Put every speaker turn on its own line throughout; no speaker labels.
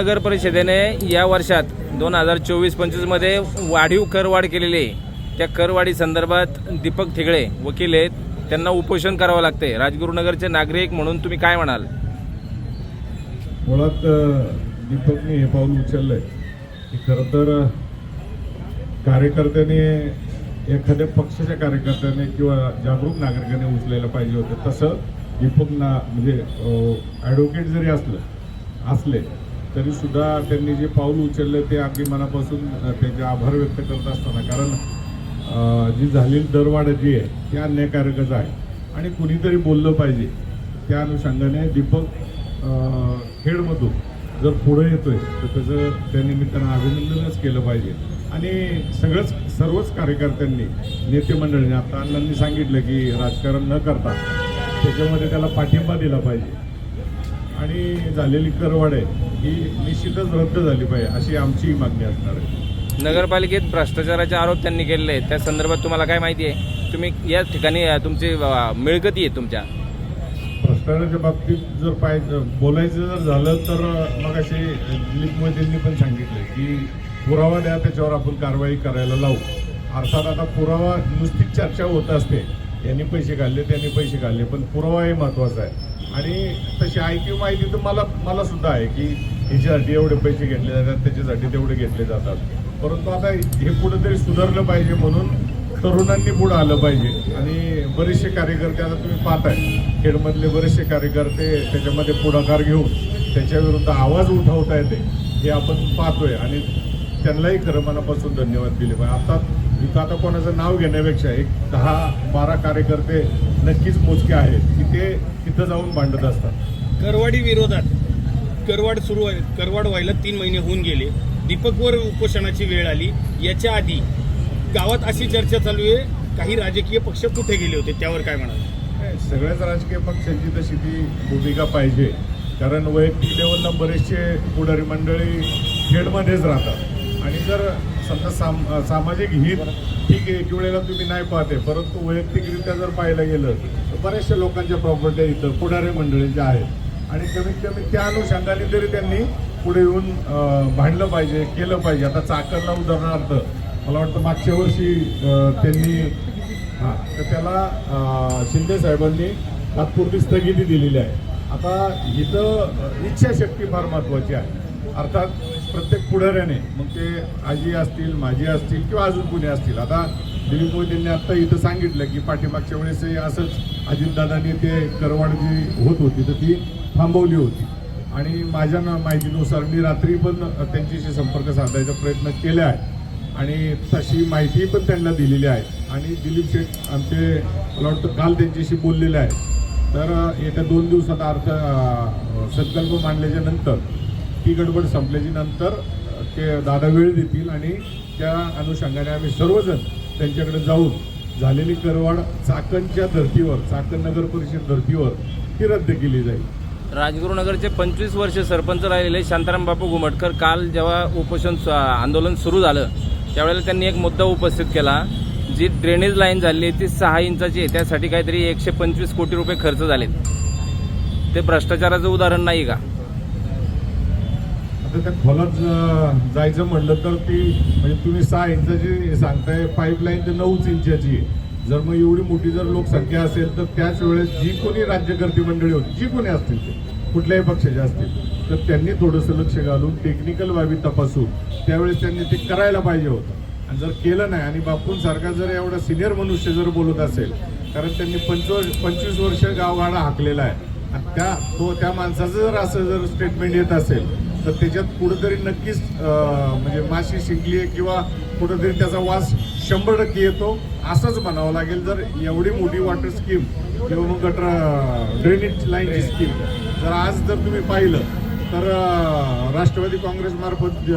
नगर परिषदेने या वर्षात दोन हजार चोवीस पंचवीसमध्ये वाढीव करवाढ केलेली आहे. त्या करवाढी संदर्भात दीपक ठिगळे वकील आहेत. त्यांना उपोषण करावं लागते राजगुरुनगरचे नागरिक म्हणून तुम्ही काय म्हणाल?
मुळात अ, दीपकने हे पाऊल उचललंय. की खरं तर कार्यकर्त्याने एखाद्या पक्षाच्या कार्यकर्त्याने किंवा जागरूक नागरिकाने उचलायला पाहिजे होतं. तसं दीपक ना म्हणजे ॲडव्होकेट जरी असलं असले तरीसुद्धा त्यांनी जे पाऊल उचललं ते अगदी मनापासून त्यांचे आभार व्यक्त करत असताना. कारण जी झालेली दरवाढ जी आहे ती अन्यायकारकच आहे. आणि कुणीतरी बोललं पाहिजे त्या अनुषंगाने दीपक खेडमधून जर पुढं येतोय तर त्याचं त्यानिमित्तानं अभिनंदनच केलं पाहिजे. आणि सगळंच सर्वच कार्यकर्त्यांनी नेते मंडळीने आता अण्णांनी सांगितलं की राजकारण न करता त्याच्यामध्ये त्याला पाठिंबा दिला पाहिजे. आणि झालेली करवाढ आहे ही निश्चितच रद्द झाली पाहिजे अशी आमची मागणी असणार आहे.
नगरपालिकेत भ्रष्टाचाराचे आरोप त्यांनी केलेले आहेत. त्या संदर्भात तुम्हाला काय माहिती आहे? तुम्ही या ठिकाणी अ, तुमची अ, मिळकती आहे तुमच्या.
भ्रष्टाचाराच्या बाबतीत जर पाहिजे बोलायचं जर झालं तर मग असे दिलीप मोदींनी पण सांगितलं की पुरावा द्या त्याच्यावर आपण कारवाई करायला लावू. अर्थात आता पुरावा नुसतीच चर्चा होत असते. यांनी पैसे काढले त्यांनी पैसे काढले पण पुरावा हे महत्त्वाचा आहे. आणि तशी ऐकीव माहिती तर मला मला सुद्धा आहे की ह्याच्यासाठी एवढे पैसे घेतले जातात त्याच्यासाठी तेवढे घेतले जातात. परंतु आता हे कुठंतरी सुधारलं पाहिजे म्हणून तरुणांनी पुढं आलं पाहिजे. आणि बरेचसे कार्यकर्ते आता तुम्ही पाहताय खेडमधले बरेचसे कार्यकर्ते त्याच्यामध्ये पुढाकार घेऊन त्याच्या विरुद्ध आवाज उठवता येते हे आपण पाहतोय. आणि त्यांनाही खरं मनापासून धन्यवाद दिले पाहिजे. आता इथं आता कोणाचं नाव घेण्यापेक्षा एक दहा बारा कार्यकर्ते नक्कीच मोजके आहेत की ते तिथं जाऊन भांडत असतात.
करवाडी विरोधात करवाड सुरू आहे करवाड व्हायला तीन महिने होऊन गेले. दीपकवर उपोषणाची वेळ आली. याच्या आधी गावात अशी चर्चा चालू आहे. काही राजकीय पक्ष कुठे गेले होते? त्यावर काय म्हणाल?
सगळ्याच राजकीय पक्षांची तशी ती भूमिका पाहिजे. कारण वैयक्तिक लेवलला बरेचसे पुढारी मंडळी खेडमध्येच राहतात. आणि जर समजा साम सामाजिक हित ठीक आहे एक वेळेला तुम्ही नाही पाहते परंतु वैयक्तिकरित्या जर पाहायला गेलं तर बऱ्याचशा लोकांच्या प्रॉपर्टी इथं पुढारी ज्या आहेत. आणि कमीत कमी त्या अनुषंगाने तरी त्यांनी पुढे येऊन भांडलं पाहिजे केलं पाहिजे. आता चाकरला उदाहरणार्थ मला वाटतं मागच्या वर्षी त्यांनी हां तर त्याला शिंदे साहेबांनी तात्पुरती स्थगिती दिलेली आहे. आता इथं इच्छाशक्ती फार महत्त्वाची आहे. अर्थात प्रत्येक पुढाऱ्याने मग ते आजी असतील माझी असतील किंवा अजून कुणी असतील. आता दिलीप मोदींनी आत्ता इथं सांगितलं की पाठीमागच्या वेळेसही असंच अजितदादांनी ते करवाड जी होत होती तर ती थांबवली होती. आणि माझ्या ना- माहितीनुसार मी रात्री पण त्यांच्याशी संपर्क साधायचा प्रयत्न केला आहे. आणि तशी माहिती पण त्यांना दिलेली आहे. आणि दिलीप शेठ आमचे मला वाटतं काल त्यांच्याशी बोललेले आहे तर येत्या दोन दिवसात अर्थ संकल्प मांडल्याच्या नंतर ती गडबड संपल्याची नंतर ते दादा वेळ देतील आणि त्या अनुषंगाने आम्ही सर्वजण त्यांच्याकडे जाऊन झालेली करवाढ चाकणच्या धर्तीवर चाकण नगर परिषद धर्तीवर ती रद्द केली जाईल.
राजगुरुनगरचे पंचवीस वर्ष सरपंच राहिलेले शांताराम बापू घुमटकर काल जेव्हा उपोषण आंदोलन सुरू झालं त्यावेळेला त्यांनी एक मुद्दा उपस्थित केला जी ड्रेनेज लाईन झाली आहे ती सहा इंचाची आहे त्यासाठी काहीतरी एकशे पंचवीस कोटी रुपये खर्च झालेत. ते भ्रष्टाचाराचं उदाहरण नाही का?
तर त्या खोलात जायचं म्हणलं तर ती म्हणजे तुम्ही सहा इंचाची सांगताय पाईपलाईन तर नऊच इंचाची आहे. जर मग एवढी मोठी जर लोकसंख्या असेल तर त्याच वेळेस जी कोणी राज्यकर्ती मंडळी होती जी कोणी असतील ते कुठल्याही पक्षाचे असतील तर त्यांनी थोडंसं लक्ष घालून टेक्निकल बाबी तपासून त्यावेळेस त्यांनी ते करायला पाहिजे होतं. आणि जर केलं नाही आणि बापूंसारखा जर एवढा सिनियर मनुष्य जर बोलत असेल कारण त्यांनी पंचवीस पंचवीस वर्ष गावगाडा हाकलेला आहे. आणि त्या तो त्या माणसाचं जर असं जर स्टेटमेंट येत असेल तर त्याच्यात कुठंतरी नक्कीच म्हणजे माशी शिंकली आहे किंवा कुठंतरी त्याचा वास शंभर टक्के येतो असंच म्हणावं लागेल. जर एवढी मोठी वॉटर स्कीम किंवा मग गटर ड्रेनेज लाईनची स्कीम जर आज जर तुम्ही पाहिलं तर राष्ट्रवादी काँग्रेसमार्फत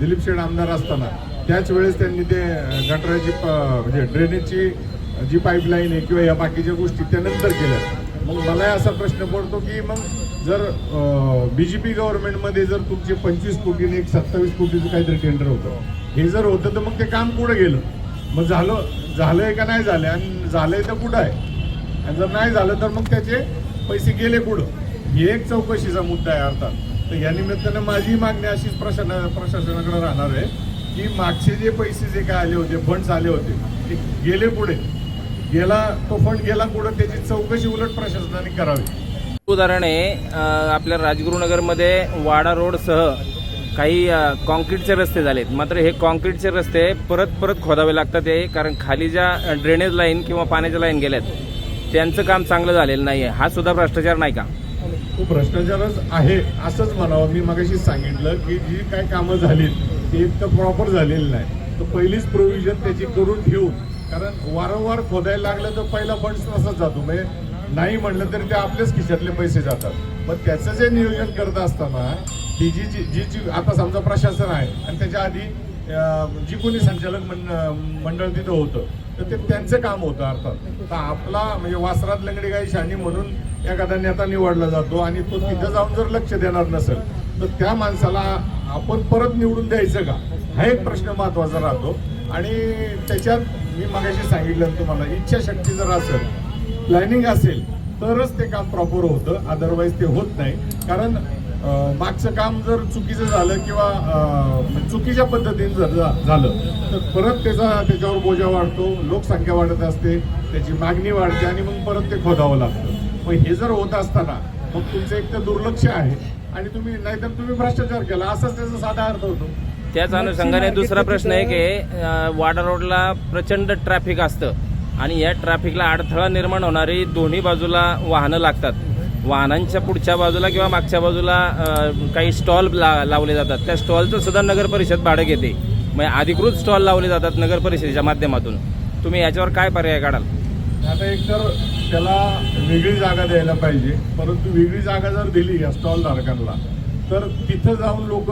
दिलीप शेठ आमदार असताना त्याच वेळेस त्यांनी ते गटराची प- म्हणजे ड्रेनेजची जी पाईपलाईन आहे किंवा या बाकीच्या गोष्टी त्यानंतर केल्या. मग मलाही असा प्रश्न पडतो की मग जर बी जे पी गव्हर्नमेंटमध्ये जर तुमचे पंचवीस कोटीने एक सत्तावीस कोटीचं काहीतरी टेंडर होतं. हे जर होतं तर मग ते काम कुठं गेलं? मग झालं झालंय का नाही झालंय? आणि झालंय तर कुठं आहे? आणि जर नाही झालं तर मग त्याचे पैसे गेले कुठं? हे एक चौकशीचा मुद्दा आहे अर्थात. तर या निमित्तानं माझी मागणी अशीच प्रशासन प्रशासनाकडे राहणार आहे की मागचे जे पैसे जे काय आले होते फंड्स आले होते ते गेले पुढे. गेला तो फंड गेला पुढं त्याची चौकशी उलट प्रशासनाने करावी.
उदाहरण आहे आपल्या राजगुरुनगरमध्ये वाडा रोडसह काही कॉन्क्रीटचे रस्ते झालेत. मात्र हे कॉन्क्रीटचे रस्ते परत परत खोदावे लागतात हे कारण खाली ज्या ड्रेनेज लाईन किंवा पाण्याच्या लाईन गेल्यात त्यांचं काम चांगलं झालेलं नाही आहे हा सुद्धा भ्रष्टाचार नाही का?
तो भ्रष्टाचारच आहे असंच म्हणावं. मी मगाशी सांगितलं की जी काय कामं झाली ती तर प्रॉपर झालेली नाही. तर पहिलीच प्रोव्हिजन त्याची करून ठेवून कारण वारंवार खोदायला लागलं तर पहिला फंड तसाच जातो. म्हणजे नाही म्हणलं तरी ते आपल्याच खिशातले पैसे जातात. मग त्याचं जे नियोजन करत असताना ती जी जी जी जी आता समजा प्रशासन आहे आणि त्याच्या आधी जी कोणी संचालक मंड- मंडळ तिथं होतं तर ते त्यांचं काम होतं अर्थात. तर आपला म्हणजे वासरात लंगडी गाई शाणी म्हणून एखादा नेता निवडला जातो आणि तो तिथं जाऊन जर लक्ष देणार नसेल तर त्या माणसाला आपण परत निवडून द्यायचं का? हा एक प्रश्न महत्त्वाचा राहतो. आणि त्याच्यात मी मगाशी सांगितलं तुम्हाला इच्छाशक्ती जर असेल प्लॅनिंग असेल तरच ते काम प्रॉपर होतं. अदरवाईज ते होत नाही. कारण मागचं काम जर चुकीचं झालं किंवा चुकीच्या पद्धतीने जर झालं तर परत त्याचा त्याच्यावर बोजा वाढतो लोकसंख्या वाढत असते त्याची मागणी वाढते आणि मग परत ते खोदावं लागतं. मग हे जर होत असताना मग तुमचं एक तर दुर्लक्ष आहे आणि तुम्ही नाहीतर तुम्ही भ्रष्टाचार केला. असाच त्याचा साधा अर्थ होतो.
त्याच अनुषंगाने दुसरा प्रश्न आहे की वाडा रोडला प्रचंड ट्रॅफिक असतं. आणि या ट्रॅफिकला अडथळा निर्माण होणारी दोन्ही बाजूला वाहनं लागतात. वाहनांच्या पुढच्या बाजूला किंवा मागच्या बाजूला काही स्टॉल ला लावले जातात. त्या स्टॉलचं सुद्धा नगर परिषद भाडं घेते. म्हणजे अधिकृत स्टॉल लावले जातात नगर परिषदेच्या माध्यमातून. तुम्ही याच्यावर काय पर्याय काढाल?
आता एक तर त्याला वेगळी जागा द्यायला पाहिजे. परंतु वेगळी जागा जर दिली या स्टॉल धारकांना तर तिथं जाऊन लोक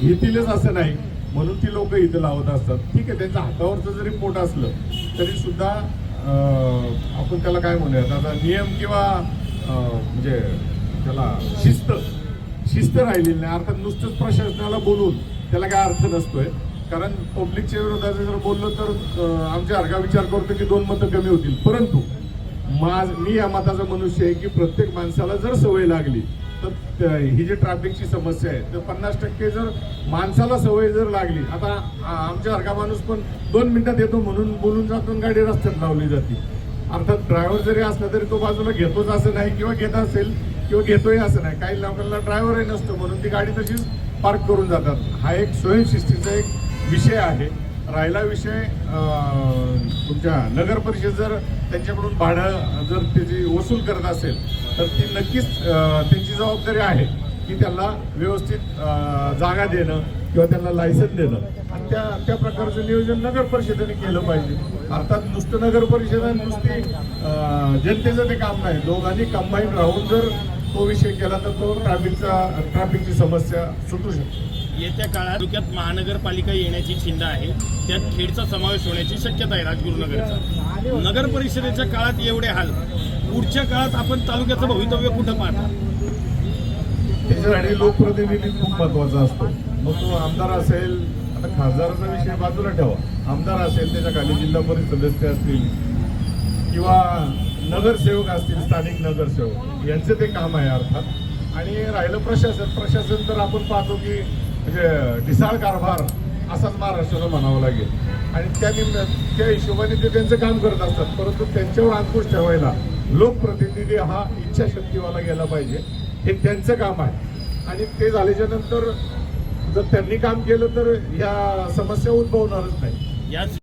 घेतीलच असं नाही. म्हणून ती लोक इथं लावत असतात. ठीक आहे त्यांच्या हातावरचं जरी पोट असलं तरी सुद्धा आपण त्याला काय म्हणूयात? आता नियम किंवा म्हणजे त्याला शिस्त शिस्त राहिलेली नाही. अर्थात नुसतंच प्रशासनाला बोलून त्याला काय अर्थ नसतोय. कारण पब्लिकच्या विरोधात जर बोललो तर आमच्या हरका विचार करतो की दोन मतं कमी होतील. परंतु माझ मी या मताचा मनुष्य आहे की प्रत्येक माणसाला जर सवय लागली तर ही जी ट्रॅफिकची समस्या आहे तर पन्नास टक्के जर माणसाला सवय जर लागली आता आ- आमच्या हरका माणूस पण दोन मिनिटात येतो म्हणून बोलून जातो गाडी रस्त्यात लावली जाते. अर्थात ड्रायव्हर जरी असला तरी तो बाजूला घेतोच असं नाही किंवा घेत असेल किंवा घेतोय असं नाही. काही लोकांना ड्रायव्हरही नसतो म्हणून ती गाडी तशीच पार्क करून जातात. हा एक स्वयंशिस्तीचा एक विषय आहे. राहिला विषय तुमच्या नगर परिषद जर त्यांच्याकडून भाडं जर त्याची वसूल करत असेल तर ती नक्कीच त्यांची जबाबदारी आहे की त्यांना व्यवस्थित जागा देणं किंवा त्यांना लायसन देणं. आणि त्या त्या प्रकारचं नियोजन नगर परिषदेने केलं पाहिजे. अर्थात नुसतं नगर परिषद आणि नुसती जनतेचं ते काम नाही. दोघांनी कंबाईन राहून जर तो विषय केला तर तो ट्रॅफिकचा ट्रॅफिकची समस्या सुटू शकते.
येत्या काळात तालुक्यात महानगरपालिका येण्याची चिंता आहे. त्यात खेडचा समावेश होण्याची शक्यता आहे राजगुरुनगरचा. नगर परिषदेच्या काळात एवढे हाल पुढच्या काळात आपण तालुक्याचं भवितव्य कुठं पाहणार?
त्याच्यासाठी लोकप्रतिनिधी खूप महत्त्वाचा असतो. मग तो आमदार असेल आता खासदाराचा विषय बाजूला ठेवा. आमदार असेल त्याच्याखाली जिल्हा परिषद सदस्य असतील किंवा नगरसेवक असतील स्थानिक नगरसेवक यांचं ते काम आहे अर्थात. आणि राहिलं प्रशासन. प्रशासन तर आपण पाहतो की म्हणजे ढिसाळ कारभार असाच महाराष्ट्राला म्हणावं लागेल. आणि त्या निम्न त्या हिशोबाने ते त्यांचं काम करत असतात. परंतु त्यांच्यावर अंकुश ठेवायला लोकप्रतिनिधी हा इच्छाशक्तीवाला गेला पाहिजे. हे त्यांचं काम आहे. आणि ते झाल्याच्यानंतर जर त्यांनी काम केलं तर ह्या समस्या उद्भवणारच नाही.
याच